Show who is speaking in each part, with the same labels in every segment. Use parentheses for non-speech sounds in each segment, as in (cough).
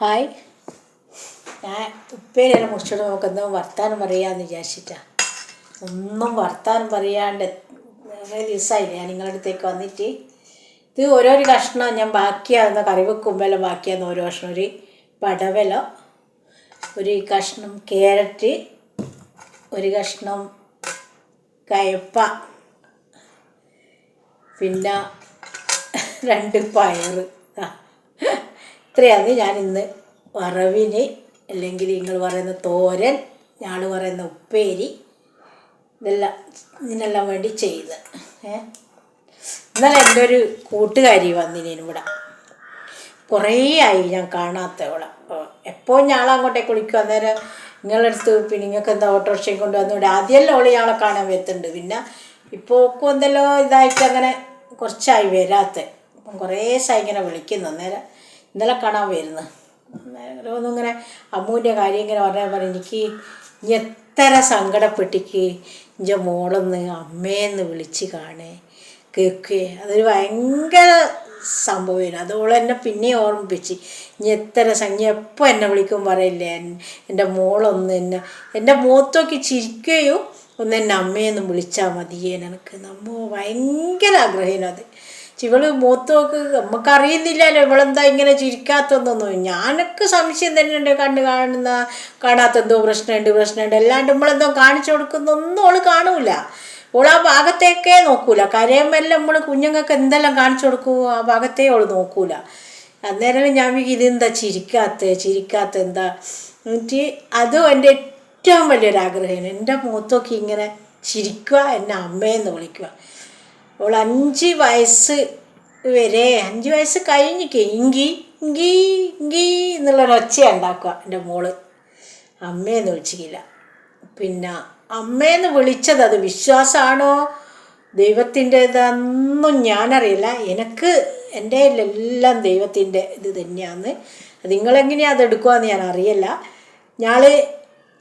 Speaker 1: Hi. ഞാൻ ഉപ്പേരി മുറിച്ചിട്ട് നോക്കുന്നത് വർത്താനം പറയാമെന്ന് വിചാരിച്ചിട്ടാണ് ഒന്നും വർത്താനം പറയാണ്ട് കുറേ ദിവസമായില്ലേ ഞാൻ നിങ്ങളുടെ അടുത്തേക്ക് വന്നിട്ട്. ഇത് ഓരോരോ കഷ്ണം ഞാൻ ബാക്കിയാകുന്ന കറി ബാക്കിയാകുന്ന ഓരോ കഷ്ണം. ഒരു പടവല ഒരു കഷ്ണം ക്യാരറ്റ് ഒരു കഷ്ണം കയപ്പ പിന്നെ രണ്ട് പയറ്. ഇത്രയാണ് ഞാൻ ഇന്ന് വറവിന് അല്ലെങ്കിൽ നിങ്ങൾ പറയുന്ന തോരൻ ഞങ്ങൾ പറയുന്ന ഉപ്പേരി ഇതെല്ലാം ഇതിനെല്ലാം വേണ്ടി ചെയ്ത്. ഏഹ് ഇന്നലെ എന്റെ ഒരു കൂട്ടുകാരി വന്നിനും ഇവിടെ. കുറേ ആയി ഞാൻ കാണാത്തവളെ. എപ്പോൾ ഞാൻ അങ്ങോട്ടേക്ക് വിളിക്കും. അന്നേരം നിങ്ങളുടെ അടുത്ത് പിന്നെ നിങ്ങൾക്ക് എന്താ ഓട്ടോറിക്ഷയും കൊണ്ട് ഇവിടെ ആദ്യമല്ലോ ഓളി ഞങ്ങളെ കാണാൻ വരുത്തുന്നുണ്ട് പിന്നെ ഇപ്പോൾ ഒക്കെ എന്തെല്ലോ ഇതായിട്ട് അങ്ങനെ കുറച്ചായി വരാത്ത. അപ്പം കുറേ ദിവസമായി ഇങ്ങനെ വിളിക്കുന്നു. അന്നേരം ഇന്നലെ കാണാൻ വരുന്നു ഇങ്ങനെ അമ്മൂന്റെ കാര്യം ഇങ്ങനെ പറഞ്ഞാൽ പറഞ്ഞു എനിക്ക് ഇനി എത്ര സങ്കടപ്പെട്ടിക്ക് എന്റെ മോളൊന്ന് അമ്മേന്ന് വിളിച്ച് കാണേ കേൾക്കുകയെ അതൊരു ഭയങ്കര സംഭവമില്ല അതോളം എന്നെ പിന്നെ ഓർമ്മിപ്പിച്ച്. ഇനി എത്ര സംഖ്യ എപ്പോൾ എന്നെ വിളിക്കും പറയില്ലേ? എൻ- എന്റെ മോളൊന്ന് എന്നെ എന്റെ മുഖത്തൊക്കെ ചിരിക്കുകയോ ഒന്ന് എന്നെ അമ്മയെന്ന് വിളിച്ചാൽ മതിയേ എനിക്ക്. നമ്മ ഭയങ്കര ആഗ്രഹീനത് ഇവൾ മൂത്തോക്ക് നമുക്കറിയുന്നില്ലല്ലോ ഇവളെന്താ ഇങ്ങനെ ചിരിക്കാത്തതൊന്നും ഞാനൊക്കെ സംശയം തന്നെയുണ്ട് കണ്ണ് കാണുന്ന കാണാത്ത എന്തോ പ്രശ്നമുണ്ട് പ്രശ്നമുണ്ട്. അല്ലാണ്ട് നമ്മളെന്തോ കാണിച്ചു കൊടുക്കുന്നൊന്നും അവൾ കാണൂല. ഓൾ ആ ഭാഗത്തേക്കേ നോക്കൂല. കരയുമ്പോൾ നമ്മൾ കുഞ്ഞുങ്ങൾക്ക് എന്തെല്ലാം കാണിച്ചു കൊടുക്കൂ ആ ഭാഗത്തേ അവൾ നോക്കൂല. അന്നേരം ഞാൻ ഇതെന്താ ചിരിക്കാത്ത ചിരിക്കാത്ത എന്താ? എന്നിട്ട് അതും എന്റെ ഏറ്റവും വലിയൊരു ആഗ്രഹമാണ് എന്റെ മുഖത്തൊക്കെ ഇങ്ങനെ ചിരിക്കുക എന്നെ അമ്മയെന്ന് വിളിക്കുക. അവൾ അഞ്ച് വയസ്സ് വരെ അഞ്ച് വയസ്സ് കഴിഞ്ഞിക്ക് ഇങ്കി ഇങ്കി ഇങ്കി എന്നുള്ളൊരു ഒച്ച ഉണ്ടാക്കുക എന്റെ മോൾ. അമ്മയെന്ന് വിളിച്ചിക്കില്ല. പിന്നെ അമ്മയെന്ന് വിളിച്ചത് അത് വിശ്വാസമാണോ? ദൈവത്തിന്റെതൊന്നും ഞാനറിയില്ല. എനിക്ക് എന്റെ എല്ലാം ദൈവത്തിന്റെ ഇത് തന്നെയാണ് നിങ്ങളെങ്ങനെയാണ് അത് എന്ന് ഞാൻ അറിയില്ല ഞാൾ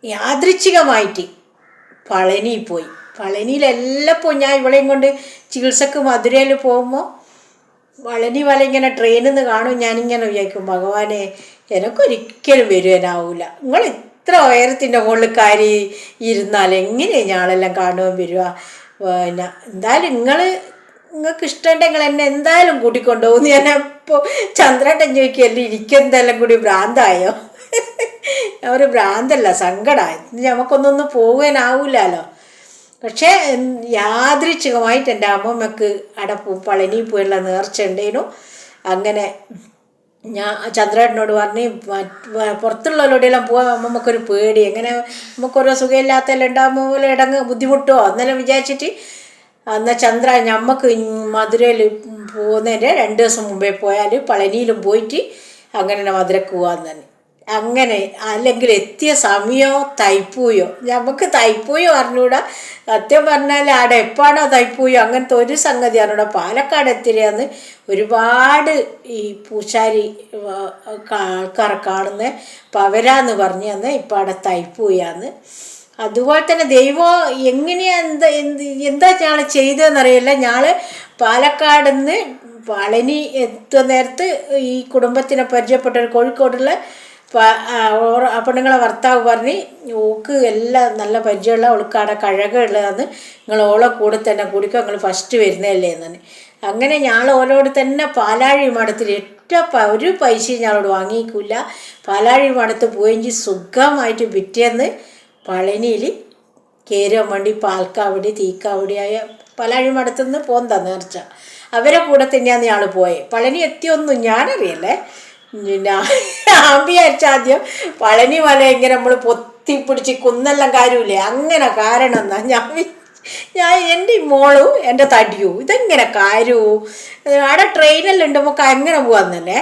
Speaker 1: യാദൃച്ഛികമായിട്ട് പളനി പോയി പളനിയിലെല്ലപ്പോൾ ഞാൻ ഇവളെയും കൊണ്ട് ചികിത്സക്ക് മധുരയിൽ പോകുമ്പോൾ വളനി വല ഇങ്ങനെ ട്രെയിനിൽ നിന്ന് കാണും. ഞാനിങ്ങനെ വിചാരിക്കും ഭഗവാനെ എനക്കൊരിക്കലും വരുവാനാവില്ല നിങ്ങൾ ഇത്ര ഉയരത്തിന്റെ മുകളിൽ കാരി ഇരുന്നാൽ എങ്ങനെയാണ് ഞാളെല്ലാം കാണുവാൻ വരിക പിന്നെ എന്തായാലും നിങ്ങൾ നിങ്ങൾക്ക് ഇഷ്ടമുണ്ടെങ്കിൽ എന്നെ എന്തായാലും കൂട്ടിക്കൊണ്ടുപോകും. ഞാൻ അപ്പോൾ ചന്ദ്രേട്ടൻ ചോദിക്കുകയല്ലേ എനിക്കെന്തെല്ലാം കൂടി ഭ്രാന്തായോ? (laughs) ഒരു ഭ്രാന്തല്ല സങ്കടമായി നമുക്കൊന്നൊന്നും പോകാനാവില്ലല്ലോ പക്ഷേ യാദൃച്ഛികമായിട്ട് എന്റെ അമ്മമ്മക്ക് അവിടെ പോ പളനി പോയുള്ള നേർച്ച ഉണ്ടേനു അങ്ങനെ ഞാൻ ചന്ദ്രേട്ടനോട് പറഞ്ഞ് പുറത്തുള്ളവരോടെല്ലാം പോകാൻ അമ്മമ്മക്കൊരു പേടി. എങ്ങനെ നമുക്കൊരു സുഖമില്ലാത്തല്ല ഉണ്ടാകുമ്പോൾ പോലെ ഇടങ്ങ് ബുദ്ധിമുട്ടോ? അന്നെല്ലാം വിചാരിച്ചിട്ട് എന്നാൽ ചന്ദ്ര ഞമ്മക്ക് മധുരയിൽ പോകുന്നതിന്റെ രണ്ട് ദിവസം മുമ്പേ പോയാൽ പളനിയിലും പോയിട്ട് അങ്ങനെ മധുരക്ക് പോകാൻ തന്നെ അങ്ങനെ അല്ലെങ്കിൽ എത്തിയ സമയമോ തൈപ്പൂയോ? നമുക്ക് തൈപ്പൂയോ അറിഞ്ഞൂടാ. സത്യം പറഞ്ഞാൽ ആടെ എപ്പാണോ തൈപ്പൂയോ? അങ്ങനത്തെ ഒരു സംഗതി അറിഞ്ഞൂടാ പാലക്കാട് എത്തിരിയാന്ന് ഒരുപാട് ഈ പൂശാരി ആൾക്കാർ കാണുന്ന. പവരാന്ന് പറഞ്ഞു തന്ന് ഇപ്പം അവിടെ തൈപ്പൂയാന്ന്. അതുപോലെ തന്നെ ദൈവം എങ്ങനെയാ എന്താ എന്ത് എന്താ ഞങ്ങൾ ചെയ്തതെന്നറിയില്ല. ഞങ്ങൾ പാലക്കാട് നിന്ന് പളനി എത്തുന്ന നേരത്ത് ഈ കുടുംബത്തിനെ പരിചയപ്പെട്ട ഒരു കോഴിക്കോടുള്ള പെണ്ണുങ്ങളെ ഭർത്താവ് പറഞ്ഞ് ഓക്ക് എല്ലാം നല്ല പരിചയമുള്ള ഓൾക്കാടെ കഴകുള്ളതാണ് നിങ്ങൾ ഓളെ കൂടെ തന്നെ കുടിക്കുക നിങ്ങൾ ഫസ്റ്റ് വരുന്നതല്ലേ എന്നാണ് അങ്ങനെ ഞങ്ങൾ ഓരോട് തന്നെ പാലാഴി മഠത്തിൽ ഒറ്റ ഒരു പൈസയും ഞങ്ങളോട് വാങ്ങിക്കില്ല പാലാഴി മഠത്ത് പോയെങ്കിൽ സുഖമായിട്ട് പിറ്റേന്ന് പളനിയിൽ കയറാൻ വേണ്ടി പാൽക്കാവടി തീക്കാവടിയായ പാലാഴി മഠത്തുനിന്ന് പോന്താ നേർച്ച അവരെ കൂടെ തന്നെയാണ് ഞങ്ങൾ പോയത് പളനി എത്തിയൊന്നും ഞാനറിയല്ലേ. പിന്നെ ഞാൻ വിചാരിച്ച ആദ്യം പളനി മല ഇങ്ങനെ നമ്മൾ പൊത്തി പിടിച്ച് കുന്നെല്ലാം കാര്യമില്ലേ? അങ്ങനെ കാരണം എന്നാ ഞാൻ ഞാൻ എന്റെ മോളും എന്റെ തടിയും ഇതെങ്ങനെ കാര്യവും അവിടെ ട്രെയിനെല്ലാം ഉണ്ട് നമുക്ക് അങ്ങനെ തന്നെ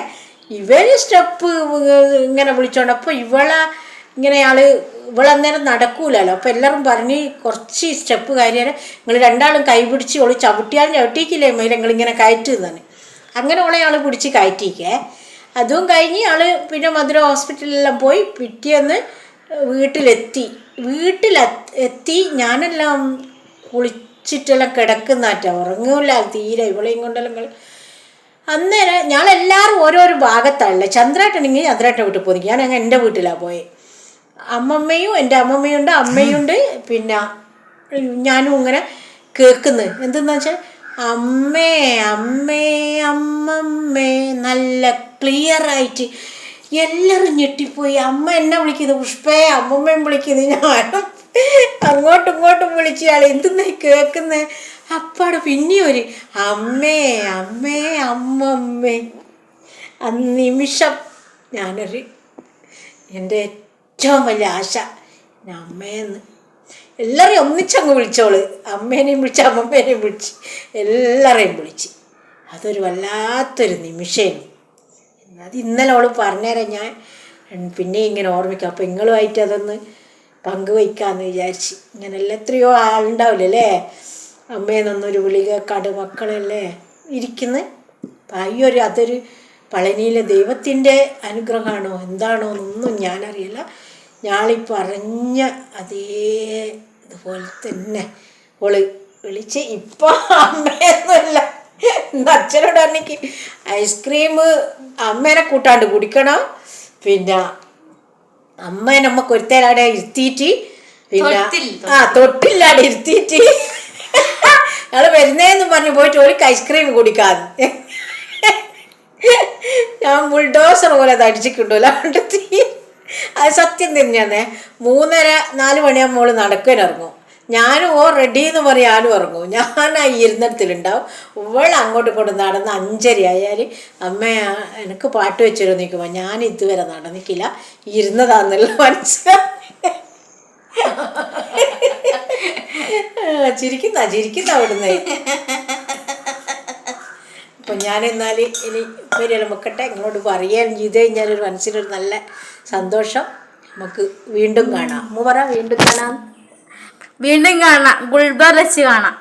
Speaker 1: ഇവർ സ്റ്റെപ്പ് ഇങ്ങനെ വിളിച്ചോണ്ട് അപ്പോൾ ഇവളെ ഇങ്ങനെ ആൾ ഇവളന്നേരം നടക്കൂലല്ലോ. അപ്പോൾ എല്ലാവരും പറഞ്ഞ് കുറച്ച് സ്റ്റെപ്പ് കാര്യം നിങ്ങൾ രണ്ടാളും കൈ പിടിച്ച് ഓൾ ചവിട്ടിയാൽ ചവിട്ടിക്കില്ലേ മേലെ നിങ്ങളിങ്ങനെ കയറ്റുന്നതാണ് അങ്ങനെ ഓളെ ആൾ പിടിച്ച് കയറ്റിക്കേ അതും കഴിഞ്ഞ് ആൾ പിന്നെ മധുര ഹോസ്പിറ്റലിലെല്ലാം പോയി പിറ്റേന്ന് വീട്ടിലെത്തി. വീട്ടിലെ എത്തി ഞാനെല്ലാം കുളിച്ചിട്ടെല്ലാം കിടക്കുന്നാറ്റ. ഉറങ്ങൂല തീരെ ഇവളെയും കൊണ്ടെല്ലാം അന്നേരം ഞങ്ങളെല്ലാവരും ഓരോരോ ഭാഗത്താണല്ലേ ചന്ദ്രേട്ടനെങ്കിൽ ചന്ദ്രേട്ടൻ വീട്ടിൽ പോയി ഞാൻ അങ്ങ് എന്റെ വീട്ടിലാണ് പോയി. അമ്മമ്മയും എന്റെ അമ്മമ്മയുണ്ട് അമ്മയുണ്ട്. പിന്നെ ഞാനും ഇങ്ങനെ കേൾക്കുന്നു. എന്തെന്ന് വെച്ചാൽ അമ്മേ അമ്മേ അമ്മമ്മേ നല്ല ക്ലിയർ ആയിട്ട് എല്ലാവരും ഞെട്ടിപ്പോയി. അമ്മ എന്നെ വിളിക്കുന്നത് പുഷ്പേ അമ്മമ്മയും വിളിക്കുന്നത് ഞാൻ അങ്ങോട്ടും ഇങ്ങോട്ടും വിളിച്ചയാൾ എന്തെന്നായി കേൾക്കുന്നത് അപ്പാടെ പിന്നെ ഒരു അമ്മേ അമ്മേ അമ്മമ്മേ. ആ നിമിഷം ഞാനൊരു എന്റെ ഏറ്റവും വലിയ ആശ ഞാൻ അമ്മയെന്ന് എല്ലാവരെയും ഒന്നിച്ചങ്ങ് വിളിച്ചോൾ. അമ്മേനെയും വിളിച്ച് അമ്മമ്മേനെയും വിളിച്ച് എല്ലാവരെയും വിളിച്ച്. അതൊരു വല്ലാത്തൊരു നിമിഷമായിരുന്നു അത് ഇന്നലെ അവൾ പറഞ്ഞുതരാം ഞാൻ. പിന്നെ ഇങ്ങനെ ഓർമ്മിക്കാം. അപ്പോൾ നിങ്ങളുമായിട്ട് അതൊന്ന് പങ്കുവയ്ക്കാമെന്ന് വിചാരിച്ച്. ഇങ്ങനെയല്ല എത്രയോ ആളുണ്ടാവില്ലല്ലേ? അമ്മയെ നിന്നൊരു വിളി കേൾക്കാണ്ട് മക്കളല്ലേ ഇരിക്കുന്നത് അപ്പം അതൊരു പളനിയിലെ ദൈവത്തിന്റെ അനുഗ്രഹമാണോ? എന്താണോ എന്നൊന്നും ഞാനറിയില്ല. ഞാളീ പറഞ്ഞ അതേ ഇതുപോലെ തന്നെ. ഓൾ വിളിച്ച് ഇപ്പോൾ അമ്മയൊന്നുമില്ല ഇന്ന് അച്ഛനോട് പറഞ്ഞിക്ക് ഐസ്ക്രീം അമ്മേനെ കൂട്ടാണ്ട് കുടിക്കണം. പിന്നെ അമ്മ നമുക്ക് ഒരുത്തേലാടെ ഇരുത്തിയിട്ട് പിന്നെ ആ തൊട്ടില്ലാടെ ഇരുത്തിയിട്ട് ഞങ്ങൾ വരുന്നേന്ന് പറഞ്ഞു പോയിട്ട് ഒരു ഐസ്ക്രീം കുടിക്കാതെ ഞാൻ ബുൾഡോസർ പോലെ അത് അവിടെ അത് സത്യം തന്നെയാന്നേ. മൂന്നര നാല് മണിയാകുമ്പോൾ നടക്കാൻ ഇറങ്ങും. ഞാനും ഓ റെഡി എന്ന് പറയും ആരും ഇറങ്ങും. ഞാൻ ആ ഇരുന്നിടത്തിലുണ്ടാവും. ഇവൾ അങ്ങോട്ടും ഇങ്ങോട്ടും നടന്ന് അഞ്ചര ആയാൽ അമ്മ എനിക്ക് പാട്ട് വെച്ചിരുന്നു നിൽക്കുമ്പോൾ ഞാൻ ഇതുവരെ നടന്നിക്കില്ല ഇരുന്നതാന്നുള്ള മനസ്സിലായി ചിരിക്കുന്ന ചിരിക്കുന്ന അവിടുന്ന്. അപ്പൊ ഞാൻ എന്നാൽ ഇനി വരിക മുക്കട്ടെ ഇങ്ങോട്ട് പറയാൻ ചെയ്ത് കഴിഞ്ഞാൽ ഒരു മനസ്സിലൊരു നല്ല സന്തോഷം. നമുക്ക് വീണ്ടും കാണാം. അമ്മ പറ വീണ്ടും കാണാം.
Speaker 2: വീണ്ടും കാണാം. ഗുൾബർ വെച്ച് കാണാം.